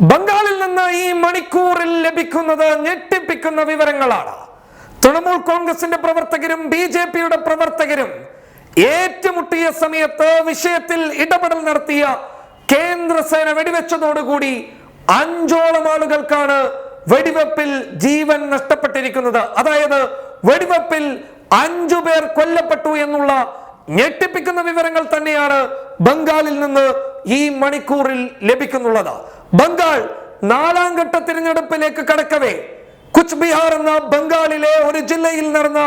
ബംഗാളിൽ നിന്ന് ഈ മണിക്കൂറിൽ ലഭിക്കുന്നത് ഞെട്ടിപ്പിക്കുന്ന വിവരങ്ങളാണ്. തൃണമൂൽ കോൺഗ്രസിന്റെ പ്രവർത്തകരും ബി ജെ പിയുടെ പ്രവർത്തകരും ഏറ്റുമുട്ടിയ സമയത്ത് വിഷയത്തിൽ ഇടപെടൽ നടത്തിയ കേന്ദ്രസേന വെടിവെച്ചതോടുകൂടി അഞ്ചോളം ആളുകൾക്കാണ് വെടിവെപ്പിൽ ജീവൻ നഷ്ടപ്പെട്ടിരിക്കുന്നത്. അതായത് വെടിവെപ്പിൽ അഞ്ചു പേർ കൊല്ലപ്പെട്ടു എന്നുള്ള ഞെട്ടിപ്പിക്കുന്ന വിവരങ്ങൾ തന്നെയാണ് ബംഗാളിൽ നിന്ന് ഈ മണിക്കൂറിൽ ലഭിക്കുന്നുള്ളത്. ബംഗാൾ നാലാം ഘട്ട തിരഞ്ഞെടുപ്പിലേക്ക് കടക്കവേ. കുച്ച് ബിഹാർ എന്ന ബംഗാളിലെ ഒരു ജില്ലയിൽ നടന്ന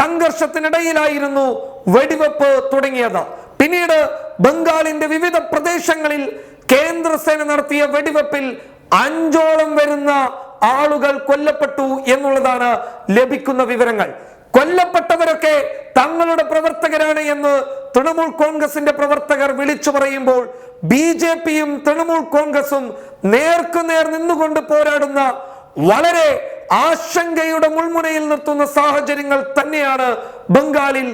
സംഘർഷത്തിനിടയിലായിരുന്നു വെടിവെപ്പ് തുടങ്ങിയത്. പിന്നീട് ബംഗാളിന്റെ വിവിധ പ്രദേശങ്ങളിൽ കേന്ദ്രസേന നടത്തിയ വെടിവെപ്പിൽ അഞ്ചോളം വരുന്ന ആളുകൾ കൊല്ലപ്പെട്ടു എന്നുള്ളതാണ് ലഭിക്കുന്ന വിവരങ്ങൾ. കൊല്ലപ്പെട്ടവരൊക്കെ തങ്ങളുടെ പ്രവർത്തകരാണ് എന്ന് തൃണമൂൽ കോൺഗ്രസിന്റെ പ്രവർത്തകർ വിളിച്ചു പറയുമ്പോൾ ബി ജെ പിയും തൃണമൂൽ കോൺഗ്രസും നേർക്കുനേർ നിന്നുകൊണ്ട് പോരാടുന്ന വളരെ ആശങ്കയുടെ മുൾമുനയിൽ നിർത്തുന്ന സാഹചര്യങ്ങൾ തന്നെയാണ് ബംഗാളിൽ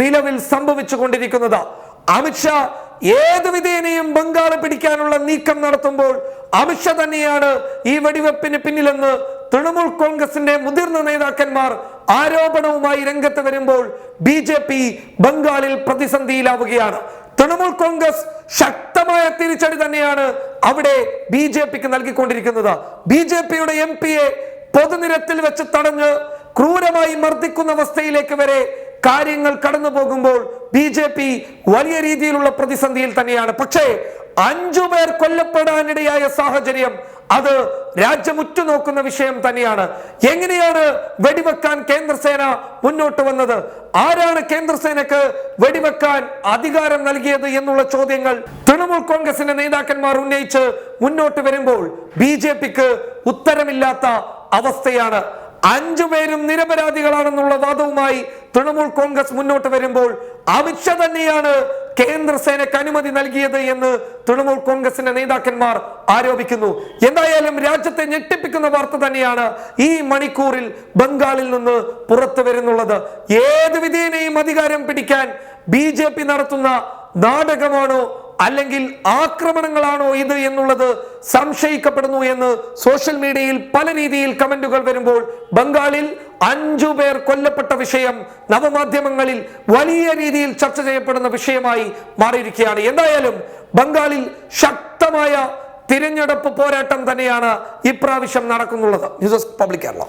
നിലവിൽ സംഭവിച്ചു കൊണ്ടിരിക്കുന്നത് അമിത്ഷാ ഏത് വിധേനയും ബംഗാൾ പിടിക്കാനുള്ള നീക്കം നടത്തുമ്പോൾ അമിത്ഷാ തന്നെയാണ് ഈ വെടിവെപ്പിന് പിന്നിലെന്ന് തൃണമൂൽ കോൺഗ്രസിന്റെ മുതിർന്ന നേതാക്കന്മാർ ആരോപണവുമായി രംഗത്ത് വരുമ്പോൾ ബി ജെ പി ബംഗാളിൽ പ്രതിസന്ധിയിലാവുകയാണ്. തൃണമൂൽ കോൺഗ്രസ് ശക്തമായ തിരിച്ചടി തന്നെയാണ് അവിടെ ബി ജെ പിക്ക് നൽകിക്കൊണ്ടിരിക്കുന്നത്. ബി ജെ പിയുടെ എം പിയെ പൊതുനിരത്തിൽ വെച്ച് തടഞ്ഞ് ക്രൂരമായി മർദ്ദിക്കുന്ന അവസ്ഥയിലേക്ക് വരെ കാര്യങ്ങൾ കടന്നു പോകുമ്പോൾ ബി ജെ പി വലിയ രീതിയിലുള്ള പ്രതിസന്ധിയിൽ തന്നെയാണ്. പക്ഷേ അഞ്ചു പേർ കൊല്ലപ്പെടാനിടയായ സാഹചര്യം അത് രാജ്യം ഉറ്റുനോക്കുന്ന വിഷയം തന്നെയാണ്. എങ്ങനെയാണ് വെടിവെക്കാൻ കേന്ദ്രസേന മുന്നോട്ട് വന്നത്? ആരാണ് കേന്ദ്രസേനക്ക് വെടിവെക്കാൻ അധികാരം നൽകിയത് എന്നുള്ള ചോദ്യങ്ങൾ തൃണമൂൽ കോൺഗ്രസിന്റെ നേതാക്കന്മാർ ഉന്നയിച്ച് മുന്നോട്ട് വരുമ്പോൾ ബി ജെ പിക്ക് ഉത്തരമില്ലാത്ത അവസ്ഥയാണ്. അഞ്ചു പേരും നിരപരാധികളാണെന്നുള്ള വാദവുമായി തൃണമൂൽ കോൺഗ്രസ് മുന്നോട്ട് വരുമ്പോൾ അമിത്ഷാ തന്നെയാണ് കേന്ദ്രസേനക്ക് അനുമതി നൽകിയത് എന്ന് തൃണമൂൽ കോൺഗ്രസിന്റെ നേതാക്കന്മാർ ആരോപിക്കുന്നു. എന്തായാലും രാജ്യത്തെ ഞെട്ടിപ്പിക്കുന്ന വാർത്ത തന്നെയാണ് ഈ മണിക്കൂറിൽ ബംഗാളിൽ നിന്ന് പുറത്തു വരുന്നുള്ളത്. ഏത് വിധേനയും അധികാരം പിടിക്കാൻ ബി നടത്തുന്ന നാടകമാണോ അല്ലെങ്കിൽ ആക്രമണങ്ങളാണോ ഇത് എന്നുള്ളത് സംശയിക്കപ്പെടുന്നു എന്ന് സോഷ്യൽ മീഡിയയിൽ പല രീതിയിൽ കമന്റുകൾ വരുമ്പോൾ ബംഗാളിൽ അഞ്ചു പേർ കൊല്ലപ്പെട്ട വിഷയം നവമാധ്യമങ്ങളിൽ വലിയ രീതിയിൽ ചർച്ച ചെയ്യപ്പെടുന്ന വിഷയമായി മാറിയിരിക്കുകയാണ്. എന്തായാലും ബംഗാളിൽ ശക്തമായ തിരഞ്ഞെടുപ്പ് പോരാട്ടം തന്നെയാണ് ഇപ്രാവശ്യം നടക്കുന്നുള്ളത്. News public Kerala.